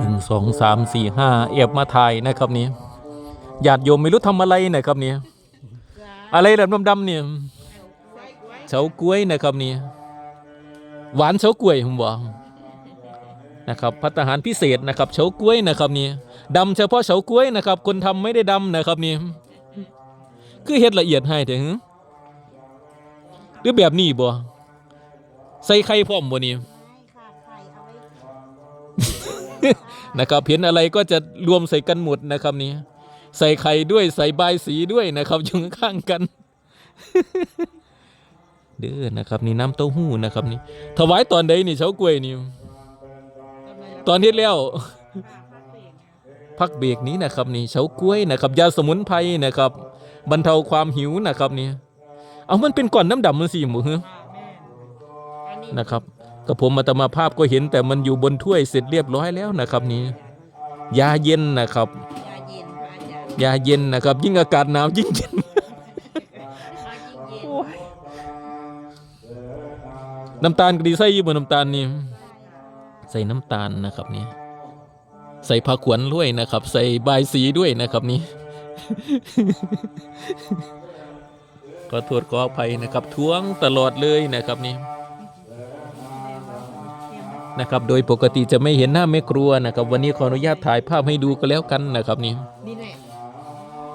หนึ่งสองสามสี่ห้าเอบมาถ่ายนะครับนี่ญาติโยมไม่รู้ทำอะไรนะครับเนี่ยอะไรแบบดำๆเนี่ยเฉากล้วยนะครับนี่หวานเฉากล้วยผมบอกนะครับพัตตาหารพิเศษนะครับเฉากล้วยนะครับนี่ดำเฉพาะเฉากล้วยนะครับ คนทำไม่ได้ดำนะครับนี่คือเฮ็ดละเอียดให้เถอะหึหรือแบบนี้บ่ใส่ไข่พร้อมบ่นี่ นะครับเห็นอะไรก็จะรวมใส่กันหมดนะครับนี่ใส่ไข่ด้วยใส่ใบายสีด้วยนะครับอยู่ข้างกัน เด้อนะครับ นี่น้ำเต้าหู้นะครับนี่ถวายตอนใดนี่เฉากล้วยนี่ตอนเฮ็ดแล้วพักเบรกนี้นะครับนี่เฉากล้วยนะครับยาสมุนไพรนะครับ บรรเทาความหิวนะครับนี่เอามันเป็นก้อนน้ำดำมันสิหมูฮะอั นนี้นะครับกับผมมาตมาภาพก็เห็นแต่มันอยู่บนถ้วยเสร็จเรียบร้อยแล้วนะครับนี่ยาเย็นนะครับยาเย็นพระอาจารย์ยาเย็นนะครับ ยิ่งอากาศหนาวยิ่งเย็นพระยิ่งเย็นน้ำตาลก็ดีใส่อยู่บนน้ำตาลนี่ใส่น้ำตาลนะครับนี่ใส่ผักขวัญด้วยนะครับ ใส่ใบายสีด้วยนะครับนี่ก็โทษขออภัยนะครับ ท้วงตลอดเลยนะครับนี่ นะครับโดยปกติจะไม่เห็นหน้าแม่ครัวนะครับวันนี้ขออนุญาตถ่ายภาพให้ดูก็แล้วกันนะครับนี่นี่แหละ